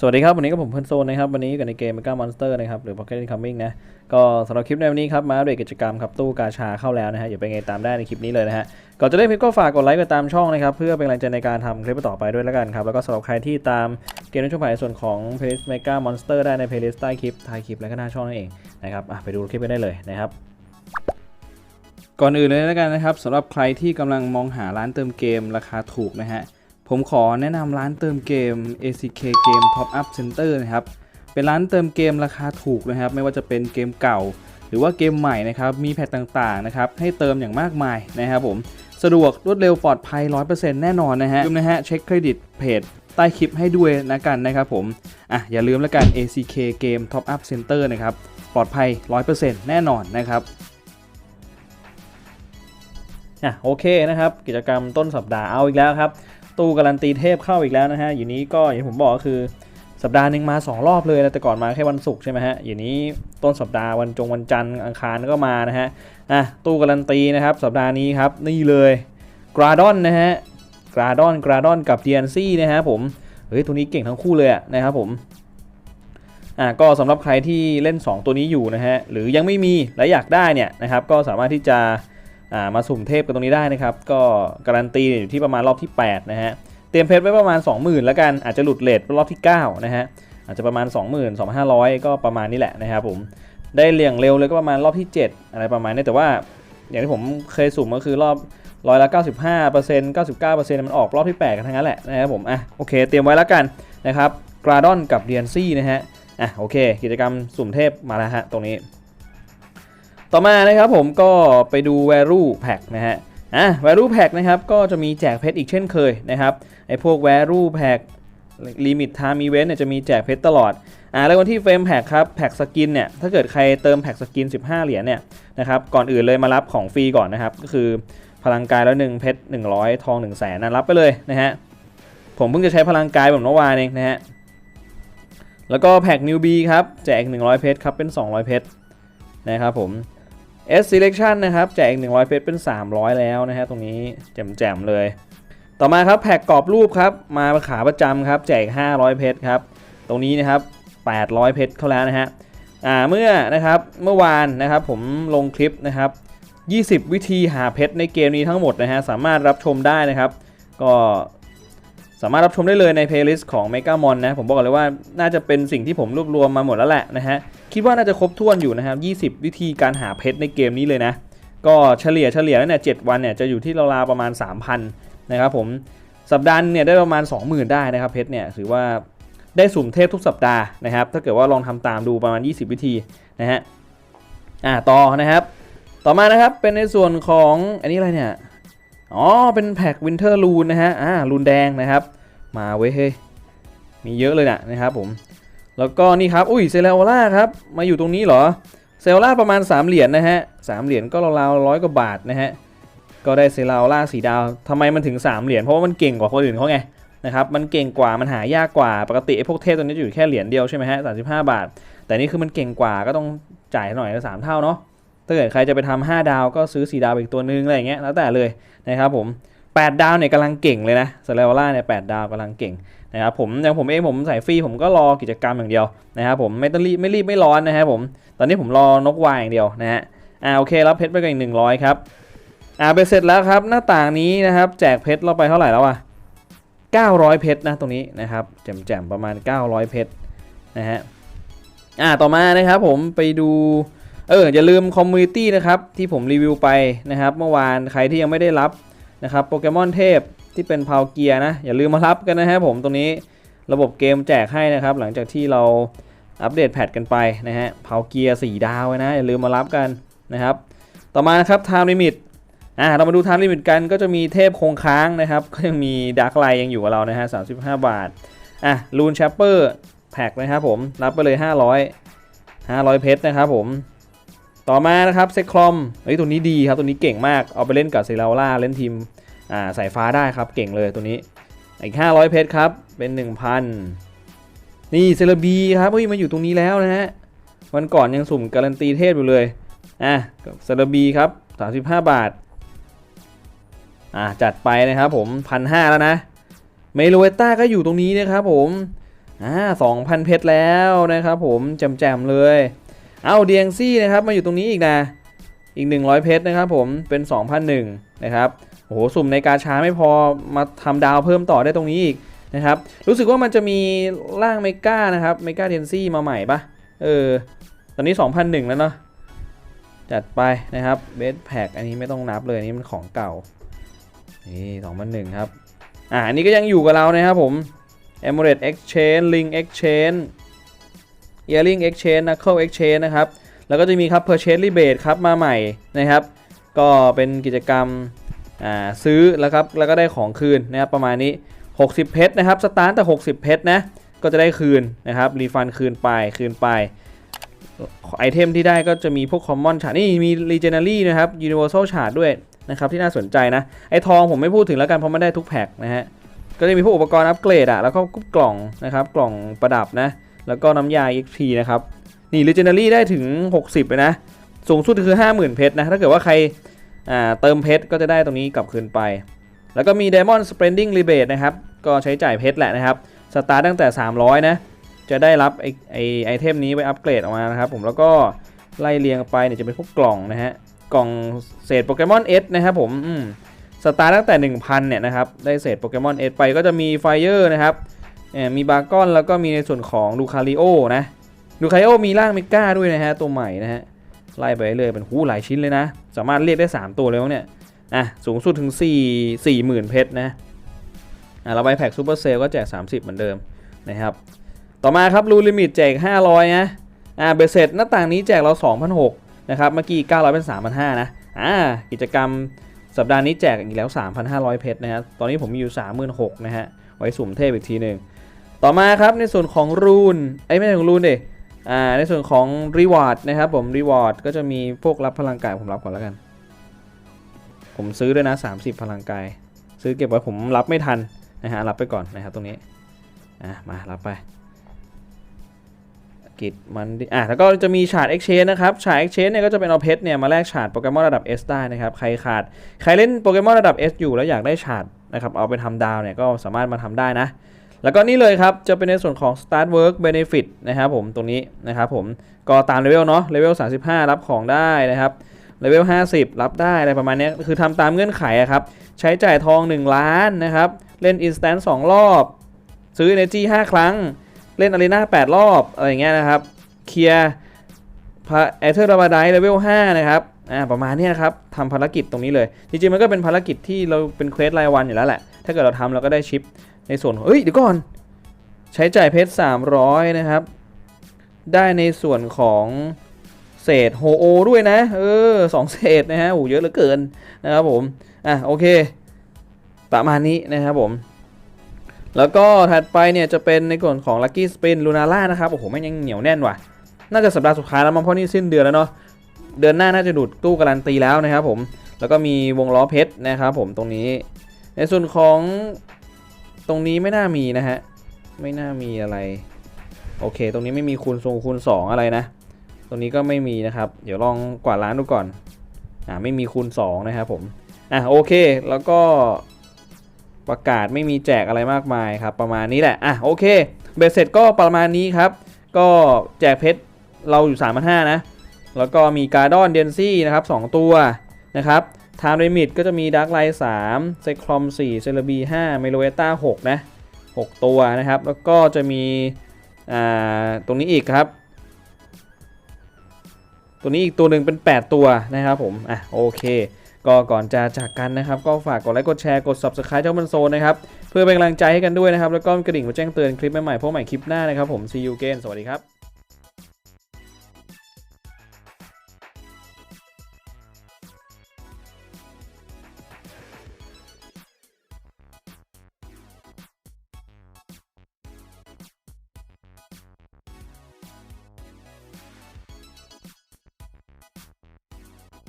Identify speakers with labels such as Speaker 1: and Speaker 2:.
Speaker 1: สวัสดีครับ วันนี้ก็ผมเพื่อนโซนนะครับ วันนี้อยู่กันในเกม Mega Monster นะครับ หรือ Pocket Incoming นะ ก็สำหรับคลิปในวันนี้ครับ มาอัปเดตกิจกรรมครับตู้กาชาเข้าแล้วนะฮะอย่าไปไงตามได้ในคลิปนี้เลยนะฮะ ก่อนจะได้คลิปก็ฝากกดไลค์กดตามช่องนะครับ เพื่อเป็นกำลังใจในการทำคลิปต่อไปด้วยแล้วกันครับ แล้วก็สำหรับใครที่ตามเกมในช่วงผ่านส่วนของ Playlist Mega Monster ได้ใน Playlist ใต้คลิปท้ายคลิปและก็หน้าช่องนั่นเองนะครับไปดูคลิปกันได้เลยนะครับก่อนอื่นเลยแล้วกันนะครับสำหรับใครที่กำลังมองหาร้านเติมเกมราคาถูกนะฮะ ผมขอแนะนำร้านเติมเกม ACK Game Top Up Center นะครับ เป็นร้านเติมเกมราคาถูกนะครับ ไม่ว่าจะเป็นเกมเก่า หรือว่าเกมใหม่นะครับ มีแพทต่างๆนะครับ ให้เติมอย่างมากมายนะครับผม สะดวกรวดเร็วปลอดภัย 100%แน่นอนนะฮะลืมนะฮะ เช็คเครดิตเพจใต้คลิปให้ด้วยนะกันนะครับผม อะอย่าลืมแล้วกัน ACK Game Top Up Center นะครับ ปลอดภัย 100%แน่นอนนะครับ อะโอเคนะครับ กิจกรรมต้นสัปดาห์เอาอีกแล้วครับ ตู้การันตีเทพเข้าอีกแล้วนะฮะอยู่นี้ก็อย่างผมบอกก็คือสัปดาห์หนึ่งมา 2 รอบเลยนะแต่ก่อนมาแค่วันศุกร์ใช่ไหมฮะอยู่นี้ต้นสัปดาห์วันจงวันจันทร์อังคารก็มานะฮะอะตู้การันตีนะครับ สัปดาห์นี้ครับนี่เลยกราดอนนะฮะกราดอนกราดอนกับ DNC นะฮะผมเฮ้ยตัวนี้เก่งทั้งคู่เลยนะครับผมอะก็สำหรับใครที่เล่น 2 ตัวนี้อยู่นะฮะหรือยังไม่มีและอยากได้เนี่ยนะครับก็สามารถที่จะ มาสุ่มเทพกันตรงนี้ได้นะครับ ก็การันตีอยู่ที่ประมาณรอบที่ 8 นะฮะ เตรียมเพชรไว้ประมาณ 20,000 แล้วกัน อาจจะหลุดเลทรอบที่ 9 นะฮะ อาจจะประมาณ 20,000 2,500 ก็ประมาณนี้แหละนะครับผม ได้เลี่ยงเร็วเลยก็ประมาณรอบที่ 7 อะไรประมาณนี้ แต่ว่าอย่างที่ผมเคยสุ่มก็คือรอบร้อยละ 95% 99%มันออกรอบที่ 8 กันทั้งนั้นแหละนะครับผม อะ โอเค เตรียมไว้แล้วกันนะครับ กราดอนกับเดียนซี่นะฮะ อะ โอเค กิจกรรมสุ่มเทพมาแล้วฮะ ตรงนี้ ต่อมานะครับผมก็ไปดู value pack นะฮะอะ value pack นะครับก็จะมีแจกเพชรอีกเช่นเคยนะครับไอ้พวก value pack limit time event เนี่ยจะมีแจกเพชรตลอด อ่าแล้ววันที่ frame pack ครับ pack skin เนี่ย ถ้าเกิดใครเติม pack skin 15 เหรียญเนี่ยนะครับ ก่อนอื่นเลยมารับของฟรีก่อนนะครับ ก็คือพลังกายแล้ว1เพชร100 ทอง 1 0 0 0 0แสนนะรับไปเลยนะฮะ ผมเพิ่งจะใช้พลังกายแบบเมื่อวานเองนะฮะ แล้วก็แพ็ก newbie ครับ แจก 100 เพชรครับ เป็น 200 เพชรนะครับผม S selection นะครับแจกอีก100เพชรเป็น 300 แล้วนะฮะตรงนี้แจ่มๆเลย ต่อมาครับแพ็กกรอบรูปครับมาขาประจำครับแจก 500 เพชรครับตรงนี้นะครับ 800 เพชรเข้าแล้วนะฮะอ่าเมื่อนะครับเมื่อวานนะครับผมลงคลิปนะครับ 20 วิธีหาเพชรในเกมนี้ทั้งหมดนะฮะสามารถรับชมได้นะครับ ก็สามารถรับชมได้เลยในเพลย์ลิสต์ของ m e g a m o n นะผมบอกเลยว่าน่าจะเป็นสิ่งที่ผมรวบรวมมาหมดแล้วแหละนะฮะ คิดว่าน่าจะครบถ้วนอยู่นะครับ 20 วิธีการหาเพชรในเกมนี้เลยนะ ก็เฉลี่ยเฉลี่ยแล้วเนี่ย7วันเนี่ยจะอยู่ที่ราวๆประมาณ 3,000 นะครับผม สัปดาห์เนี่ยได้ประมาณ 20,000 ได้นะครับเพชรเนี่ยถือว่าได้สุ่มเทพทุกสัปดาห์นะครับ ถ้าเกิดว่าลองทำตามดูประมาณ 20 วิธีนะฮะ อ่าต่อนะครับ ต่อมานะครับเป็นในส่วนของอันนี้อะไรเนี่ย อ๋อเป็นแพ็กวินเทอร์ลูนนะฮะ อ่าลูนแดงนะครับ มาเว้ยเฮ้ยมีเยอะเลยนะนะครับผม แล้วก็นี่ครับ อุ้ยเซเลโอล่าครับ มาอยู่ตรงนี้เหรอ เซเลโอล่าประมาณ 3 เหรียญนะฮะสามเหรียญก็ราวๆร้อยกว่าบาทนะฮะ ก็ได้เซเลโอล่าสีดาวทำไมมันถึง 3 เหรียญ เพราะว่ามันเก่งกว่าคนอื่นเขาไงนะครับ มันเก่งกว่า มันหายากกว่า ปกติไอ้พวกเทพตัวนี้จะอยู่แค่เหรียญเดียวใช่ไหมฮะสามสิบห้าบาท แต่นี่คือมันเก่งกว่า ก็ต้องจ่ายหน่อยละสามเท่าเนาะ ถ้าเกิดใครจะไปทำ5ดาวก็ซื้อ 4 ดาวอีกตัวนึงอะไรอย่างเงี้ย แล้วแต่เลยนะครับผม 8 ดาวเนี่ยกำลังเก่งเลยนะเซเลโอล่าเนี่ยแดาวกำลังเก่งนะครับผมอย่างผมเองผมใส่ฟรีผมก็รอกิจกรรมอย่างเดียวนะครับผมไม่ต้องรีบไม่รีบไม่ร้อนนะครับผมตอนนี้ผมรอนกวายอย่างเดียวนะฮะอ่าโอเครับเพชรไปกันอีกหนึ่งร้อยครับอ่าไปเสร็จแล้วครับหน้าต่างนี้นะครับแจกเพชรเราไปเท่าไหร่แล้วอะ900 เพชรนะตรงนี้นะครับแจ่มๆประมาณ 900 เพชรนะฮะอ่าต่อมานะครับผมไปดูเอออย่าลืมคอมมูนิตี้นะครับที่ผมรีวิวไปนะครับเมื่อวานใครที่ยังไม่ได้รับ นะครับโปเกมอนเทพที่เป็นพาวเกียร์นะ อย่าลืมมารับกันนะครับผมตรงนี้ระบบเกมแจกให้นะครับ หลังจากที่เราอัปเดตแพทกันไปนะฮะพาวเกียร์4ดาวไว้นะอย่าลืมมารับกันนะครับ ต่อมานะครับ time limit อ่าเรามาดู time limit กันก็จะมีเทพคงค้างนะครับ ก็ยังมีดาร์กไลยังอยู่กับเรานะฮะ35บาทอะลูนแชปเปอร์แพ็กนะครับผมรับไปเลย 500 500 เพชรนะครับผม ต่อมานะครับเซคลอมเฮ้ยตัวนี้ดีครับตัวนี้เก่งมากเอาไปเล่นกับเซเลล่าเล่นทีมอ่าสายฟ้าได้ครับเก่งเลยตัวนี้อีก 500 เพชรครับ เป็น 1,000 นี่เซเลบีครับเฮ้ยมาอยู่ตรงนี้แล้วนะฮะวันก่อนยังสุ่มการันตีเทพอยู่เลยอะเซเลบีครับ 35 บาทอ่าจัดไปนะครับผมพันห้าแล้วนะเมโลเวต้าก็อยู่ตรงนี้นะครับผมอ่า2,000เพชรแล้วนะครับผมแจมๆเลย เอาเดียงซี่นะครับมาอยู่ตรงนี้อีกนะ อีก 100 เพชรนะครับผมเป็น 2,001นะครับโอ้โหสุ่มในกาชาไม่พอมาทำดาวเพิ่มต่อได้ตรงนี้อีกนะครับรู้สึกว่ามันจะมีร่างเมกานะครับเมกาเดียนซี่มาใหม่ปะเออตอนนี้ 2,001 แล้วเนาะจัดไปนะครับเบสแพ็กอันนี้ไม่ต้องนับเลยอันนี้มันของเก่านี่2,001 ครับอ่าอันนี้ก็ยังอยู่กับเรานะครับผม Emirate Exchange Link Exchange Earring Exchange Knuckle Exchange นะครับ แล้วก็จะมีครับ Purchase Rebate ครับมาใหม่นะครับ ก็เป็นกิจกรรมอ่าซื้อแล้วครับแล้วก็ได้ของคืนนะครับประมาณนี้ 60 เพชรนะครับสตาร์ทแต่ 60 เพชรนะก็จะได้คืนนะครับรีฟันคืนไปคืนไปไอเทมที่ได้ก็จะมีพวก Common Shard นี่มี Legendary นะครับ Universal Shard ด้วยนะครับที่น่าสนใจนะ ไอทองผมไม่พูดถึงแล้วกันเพราะมันได้ทุกแพ็คนะฮะก็จะมีพวกอุปกรณ์อัปเกรดอะแล้วก็กล่องนะครับกล่องประดับนะ แล้วก็น้ำยา XP นะครับ นี่ Legendary ได้ถึง 60เลยนะ สูงสุดคือ 50,000 เพชรนะ ถ้าเกิดว่าใครอ่าเติมเพชรก็จะได้ตรงนี้กลับคืนไป แล้วก็มี Diamond Spending Rebate นะครับ ก็ใช้จ่ายเพชรแหละนะครับ สตาร์ตตั้งแต่ 300 นะ จะได้รับไอไอไอเทมนี้ไปอัปเกรดออกมานะครับ ผม แล้วก็ไล่เรียงไปเนี่ยจะเป็นพวกกล่องนะฮะ กล่องเศษโปเกมอนเอสนะครับผมสตาร์ตั้งแต่ 1,000 เนี่ยนะครับ ได้เศษโปเกมอนเอไปก็จะมีไฟเออร์นะครับ มีบากอนแล้วก็มีในส่วนของลูคาริโอนะลูคาริโอมีร่างเมก้าด้วยนะฮะตัวใหม่นะฮะไล่ไปเรื่อยเป็นหูหลายชิ้นเลยนะ สามารถเรียกได้ 3 ตัวเลยเนี่ยอะสูงสุดถึง 4 4 0,000 เพชรนะอะเราไปแพ็กซูเปอร์เซลก็แจก 30 เหมือนเดิมนะครับต่อมาครับรูลิมิตแจก 500นะอ่าเบสเสร็จหน้าต่างนี้แจกเรา 2,600นะครับเมื่อกี้ 900 เป็น 3,500นะอ่ากิจกรรมสัปดาห์นี้แจกอีกแล้ว 3,500 เพชรนะฮะตอนนี้ผมมีอยู่ 36,000นะฮะไว้สุ่มเทพอีกทีหนึ่ง ต่อมาครับในส่วนของรูนไอ้ไม่ใช่ของรูนเดอ่าในส่วนของรีวอร์ดนะครับผมรีวอร์ดก็จะมีพวกรับพลังกายผมรับก่อนแล้วกัน ผมซื้อด้วยนะ 30 พลังกาย ซื้อเก็บไว้ผมรับไม่ทันนะฮะรับไปก่อนนะครับตรงนี้อะมารับไปกิจมันอะแล้วก็จะมีฉาด Exchange นะครับ ฉาด Exchange เนี่ยก็จะเป็นเอาเพชรเนี่ยมาแลกฉาดโปเกมอนระดับ S ได้นะครับ ใครขาด ใครเล่นโปเกมอนระดับ S อยู่แล้วอยากได้ฉาดนะครับ เอาไปทำดาวเนี่ยก็สามารถมาทำได้นะ แล้วก็นี่เลยครับ จะเป็นในส่วนของ Start Work Benefit นะครับผมตรงนี้นะครับผมก็ตามเลเวลเนาะเลเวล35 รับของได้นะครับเลเวล50 รับได้อะไรประมาณนี้คือทำตามเงื่อนไขอะครับ ใช้จ่ายทอง 1 ล้านนะครับ เล่น Instant 2 รอบ ซื้อ Energy 5 ครั้ง เล่นอารีนา8รอบ อะไรอย่างเงี้ยนะครับ เคลียร์พาแอเทอร์ราบาไดเลเวล5นะครับอ่าประมาณนี้ครับทำภารกิจตรงนี้เลย จริงๆ มันก็เป็นภารกิจที่เราเป็นเควสรายวันอยู่แล้วแหละ ถ้าเกิดเราทำเราก็ได้ชิป ในส่วนของเอ้ยเดี๋ยวก่อน ใช้จ่ายเพชร 300 นะครับ ได้ในส่วนของเศษโฮโอด้วยนะ เออสองเศษนะฮะโอ้เยอะเหลือเกินนะครับผม อะโอเค ประมาณนี้นะครับผม แล้วก็ถัดไปเนี่ยจะเป็นในส่วนของ Lucky Spin l u n a r a นะครับ โอ้โหแม่งยังเหนียวแน่นว่ะ น่าจะสัปดาห์สุดท้ายแล้วมั้งเพราะนี่สิ้นเดือนแล้วเนาะ เดือนหน้าน่าจะดูดตู้การันตีแล้วนะครับผม แล้วก็มีวงล้อเพชรนะครับผมตรงนี้ ในส่วนของ ตรงนี้ไม่น่ามีนะฮะ ไม่น่ามีอะไร โอเค ตรงนี้ไม่มีคูณทรงคูณ 2 อะไรนะ ตรงนี้ก็ไม่มีนะครับ เดี๋ยวลองกวาดร้านดูก่อน อ่าไม่มีคูณ 2 นะครับผม อะโอเค แล้วก็ประกาศไม่มีแจกอะไรมากมายครับ ประมาณนี้แหละ อะโอเค เบสเสร็จก็ประมาณนี้ครับ ก็แจกเพชรเราอยู่3 5 0 0นะ แล้วก็มีการ์ดอนเดนซี่นะครับ 2 ตัวนะครับ ไทม์ลิมิตก็จะมีดักไลท์3ไซคลอม4เซเลบี5เมโลเอต้า6นะ6ตัวนะครับ แล้วก็จะมีตรงนี้อีกครับ ตัวนี้อีกตัวหนึ่งเป็น 8 ตัวนะครับผม อะโอเค ก็ก่อนจะจากกันนะครับ ก็ฝากกดไลค์กดแชร์กด subscribe ช่องมันโซนนะครับ เพื่อเป็นกำลังใจให้กันด้วยนะครับ แล้วก็กระดิ่งมาแจ้งเตือนคลิปใหม่ๆพวกใหม่คลิปหน้านะครับผม see you again สวัสดีครับ